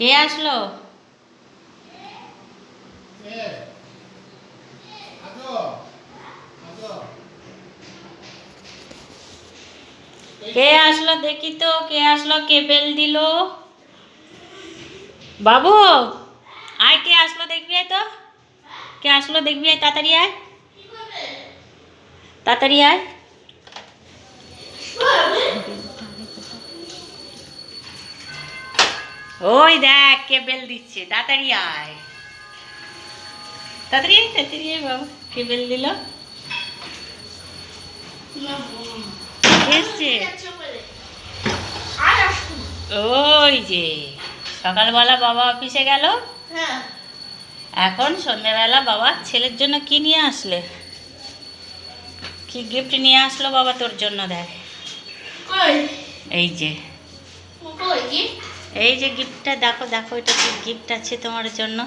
কে আসলো? কে? আসলো দেখি তো কে আসলো কে বেল দিল? বাবু আয় কে আসলো দেখবি আয় তো। কে আসলো দেখবি আয় তাড়াতাড়ি আয়। তাড়াতাড়ি আয়। ওই দেখ কে বেল দিচ্ছে তাড়াতাড়ি আয়। তাড়াতাড়ি আয়, তাড়াতাড়ি আয় বাবু কে বেল দিল। এসছে। ওই যে সকালবেলা বাবা অফিসে গেল। হ্যাঁ। এখন সন্ধ্যাবেলা বাবা ছেলের জন্য কি নিয়ে আসলে? কি গিফট নিয়ে আসলো বাবা তোর জন্য দেখ। এই যে। এই যে গিফটটা দেখো দেখো এটা কি গিফট আছে তোমার জন্য?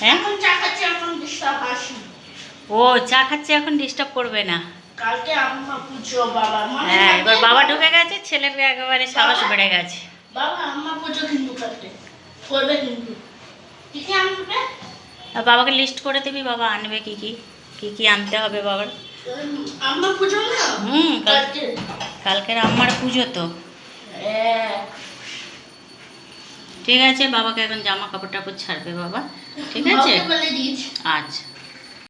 হ্যাঁ? এখন চা খাচ্ছি এখন ডিস্টার্ব আসি। ও চা খাচ্ছে এখন ডিস্টার্ব করবে না। কালকে আম্মা পুজো বাবা। হ্যাঁ এবার বাবা ঢুকে গেছে ছেলের একেবারে সাহস বেড়ে গেছে। বাবা আম্মা পুজো কিন্তু কালকে করবে কিন্তু। কি কি আনবে? বাবাকে লিস্ট করে দিবি বাবা আনবে কি কি কি কি আনতে হবে বাবার। আম্মা পুজো না? হুম কালকে কালকের আম্মার পুজো তো। হ্যাঁ। ঠিক আছে বাবাকে এখন জামা কাপড় টাপড় ছাড়বে বাবা। ঠিক আছে? আচ্ছা।